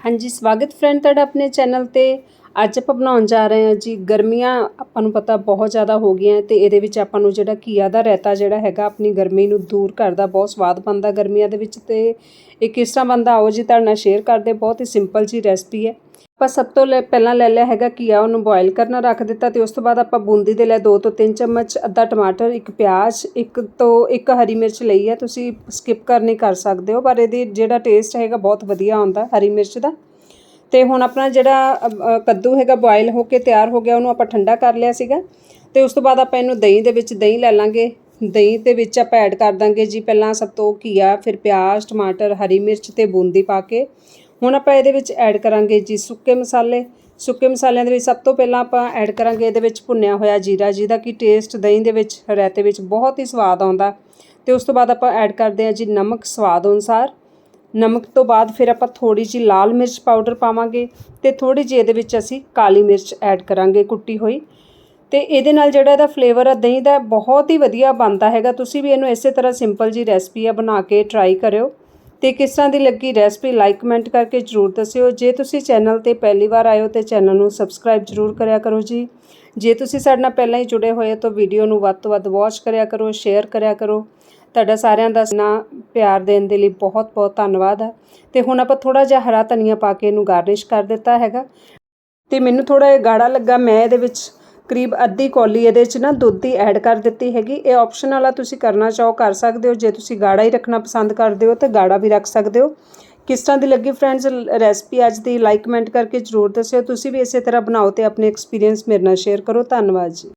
ਹਾਂਜੀ, ਸਵਾਗਤ ਫਰੈਂਡ ਤੁਹਾਡਾ ਆਪਣੇ ਚੈਨਲ ਤੇ। ਅੱਜ ਆਪਾਂ ਬਣਾਉਣ ਜਾ ਰਹੇ ਹਾਂ ਜੀ, ਗਰਮੀਆਂ ਆਪਾਂ ਨੂੰ ਪਤਾ ਬਹੁਤ ਜ਼ਿਆਦਾ ਹੋ ਗਈਆਂ ਤੇ ਇਹਦੇ ਵਿੱਚ ਆਪਾਂ ਨੂੰ ਜਿਹੜਾ ਘੀਆ ਦਾ ਰਾਇਤਾ ਜਿਹੜਾ ਹੈਗਾ, ਆਪਣੀ ਗਰਮੀ ਨੂੰ ਦੂਰ ਕਰਦਾ ਬਹੁਤ ਸਵਾਦ ਬਣਦਾ ਗਰਮੀਆਂ ਦੇ ਵਿੱਚ ਤੇ ਇਹ ਕਿਸ ਤਰ੍ਹਾਂ ਬਣਦਾ, ਆਓ ਜੀ ਤੁਹਾਡੇ ਨਾਲ ਸ਼ੇਅਰ ਕਰਦੇ ਬਹੁਤ ਹੀ ਸਿੰਪਲ ਜੀ ਰੈਸਪੀ ਹੈ। ਆਪਾਂ ਸਭ ਤੋਂ ਲੈ- ਪਹਿਲਾਂ ਲੈ ਲਿਆ ਹੈਗਾ ਘੀਆ, ਉਹਨੂੰ ਬੋਇਲ ਕਰਨਾ, ਰੱਖ ਦਿੱਤਾ ਤੇ ਉਸ ਤੋਂ ਬਾਅਦ ਆਪਾਂ ਬੂੰਦੀ ਦੇ ਲੈ 2 ਤੋਂ 3 ਚਮਚ, ਅੱਧਾ ਟਮਾਟਰ, ਇੱਕ ਪਿਆਜ਼, ਇੱਕ ਤੋਂ ਇੱਕ ਹਰੀ ਮਿਰਚ ਲਈ ਹੈ, ਤੁਸੀਂ ਸਕਿਪ ਕਰਨੀ ਕਰ ਸਕਦੇ ਹੋ, ਪਰ ਇਹਦੀ ਜਿਹੜਾ ਟੇਸਟ ਹੈਗਾ ਬਹੁਤ ਵਧੀਆ ਆਉਂਦਾ ਹਰੀ ਮਿਰਚ ਦਾ। ਤੇ ਹੁਣ ਆਪਣਾ ਜਿਹੜਾ ਕੱਦੂ ਹੈਗਾ ਬੋਇਲ ਹੋ ਕੇ ਤਿਆਰ ਹੋ ਗਿਆ, ਉਹਨੂੰ ਆਪਾਂ ਠੰਡਾ ਕਰ ਲਿਆ ਸੀਗਾ। ਤੇ ਉਸ ਤੋਂ ਬਾਅਦ ਆਪਾਂ ਇਹਨੂੰ ਦਹੀਂ ਦੇ ਵਿੱਚ, ਦਹੀਂ ਲੈ ਲਾਂਗੇ। ਦਹੀਂ ਦੇ ਵਿੱਚ ਆਪਾਂ ਐਡ ਕਰ ਦਾਂਗੇ ਜੀ ਪਹਿਲਾਂ ਸਭ ਤੋਂ ਘੀਆ, ਫਿਰ ਪਿਆਜ਼, ਟਮਾਟਰ, ਹਰੀ ਮਿਰਚ ਤੇ ਬੂੰਦੀ ਪਾ ਕੇ। ਹੁਣ ਆਪਾਂ ਇਹਦੇ ਵਿੱਚ ਐਡ ਕਰਾਂਗੇ ਜੀ ਸੁੱਕੇ ਮਸਾਲੇ। ਸੁੱਕੇ ਮਸਾਲਿਆਂ ਦੇ ਵਿੱਚ ਸਭ ਤੋਂ ਪਹਿਲਾਂ ਆਪਾਂ ਐਡ ਕਰਾਂਗੇ ਇਹਦੇ ਵਿੱਚ ਭੁੰਨਿਆ ਹੋਇਆ ਜੀਰਾ, ਜਿਹਦਾ ਕਿ ਟੇਸਟ ਦਹੀਂ ਦੇ ਵਿੱਚ, ਰਾਇਤੇ ਵਿੱਚ ਬਹੁਤ ਹੀ ਸਵਾਦ ਆਉਂਦਾ। ਤੇ ਉਸ ਤੋਂ ਬਾਅਦ ਆਪਾਂ ਐਡ ਕਰਦੇ ਹਾਂ ਜੀ ਨਮਕ ਸਵਾਦ ਅਨੁਸਾਰ। ਨਮਕ ਤੋਂ ਬਾਅਦ ਫਿਰ ਆਪਾਂ ਥੋੜੀ ਜਿਹੀ ਲਾਲ ਮਿਰਚ ਪਾਊਡਰ ਪਾਵਾਂਗੇ ਤੇ ਥੋੜੀ ਜਿਹੀ ਇਹਦੇ ਵਿੱਚ ਅਸੀਂ ਕਾਲੀ ਮਿਰਚ ਐਡ ਕਰਾਂਗੇ ਕੁੱਟੀ ਹੋਈ। ਤੇ ਇਹਦੇ ਨਾਲ ਜਿਹੜਾ ਇਹਦਾ ਫਲੇਵਰ ਆ, ਦਹੀਂ ਦਾ ਬਹੁਤ ਹੀ ਵਧੀਆ ਬਣਦਾ ਹੈਗਾ। ਤੁਸੀਂ ਵੀ ਇਹਨੂੰ ਇਸੇ ਤਰ੍ਹਾਂ ਸਿੰਪਲ ਜੀ ਰੈਸਪੀ ਆ ਬਣਾ ਕੇ ਟਰਾਈ ਕਰਿਓ। ਤੇ ਕਿਸ ਤਰ੍ਹਾਂ ਦੀ ਲੱਗੀ ਰੈਸਪੀ ਲਾਈਕ ਕਮੈਂਟ ਕਰਕੇ ਜਰੂਰ ਦੱਸਿਓ। ਜੇ ਤੁਸੀਂ ਚੈਨਲ ਤੇ ਪਹਿਲੀ ਵਾਰ ਆਏ ਹੋ ਤੇ ਚੈਨਲ ਨੂੰ ਸਬਸਕ੍ਰਾਈਬ ਜਰੂਰ ਕਰਿਆ ਕਰੋ ਜੀ। ਜੇ ਤੁਸੀਂ ਸਾਡੇ ਨਾਲ ਪਹਿਲਾਂ ਹੀ ਜੁੜੇ ਹੋਏ ਹੋ ਤਾਂ ਵੀਡੀਓ ਨੂੰ ਵੱਧ ਤੋਂ ਵੱਧ ਵਾਚ ਕਰਿਆ ਕਰੋ ਸ਼ੇਅਰ ਕਰਿਆ ਕਰੋ। ਤੁਹਾਡਾ ਸਾਰਿਆਂ ਦਾ ਨਾ ਪਿਆਰ ਦੇਣ ਦੇ ਲਈ ਬਹੁਤ ਬਹੁਤ ਧੰਨਵਾਦ ਹੈ ਤੇ ਹੁਣ ਆਪਾਂ ਥੋੜਾ ਜਿਹਾ ਹਰਾ ਧਨੀਆ ਪਾ ਕੇ ਇਹਨੂੰ ਗਾਰਨਿਸ਼ ਕਰ ਦਿੱਤਾ ਹੈਗਾ। ਤੇ ਮੈਨੂੰ ਥੋੜਾ ਜਿਹਾ ਗਾੜਾ ਲੱਗਾ, ਮੈਂ ਇਹਦੇ ਵਿੱਚ ਕਰੀਬ ਅੱਧੀ ਕੌਲੀ ਇਹਦੇ 'ਚ ਨਾ ਦੁੱਧ ਦੀ ਐਡ ਕਰ ਦਿੱਤੀ ਹੈਗੀ। ਇਹ ਆਪਸ਼ਨਲ ਆ ਤੁਸੀਂ ਕਰਨਾ ਚਾਹੋ, ਕਰ ਸਕਦੇ ਹੋ। ਜੇ ਤੁਸੀਂ ਗਾੜਾ ਹੀ ਰੱਖਣਾ ਪਸੰਦ ਕਰਦੇ ਹੋ, ਤਾਂ ਗਾੜਾ ਵੀ ਰੱਖ ਸਕਦੇ ਹੋ। ਕਿਸ ਤਰ੍ਹਾਂ ਦੀ ਲੱਗੀ ਫਰੈਂਡਸ ਰੈਸਪੀ ਅੱਜ ਦੀ? ਲਾਈਕ ਕਮੈਂਟ ਕਰਕੇ ਜਰੂਰ ਦੱਸਿਓ। ਤੁਸੀਂ ਵੀ ਇਸੇ ਤਰ੍ਹਾਂ ਬਣਾਓ ਤੇ ਆਪਣੇ ਐਕਸਪੀਰੀਅੰਸ ਮੇਰੇ ਨਾਲ ਸ਼ੇਅਰ ਕਰੋ। ਧੰਨਵਾਦ ਜੀ।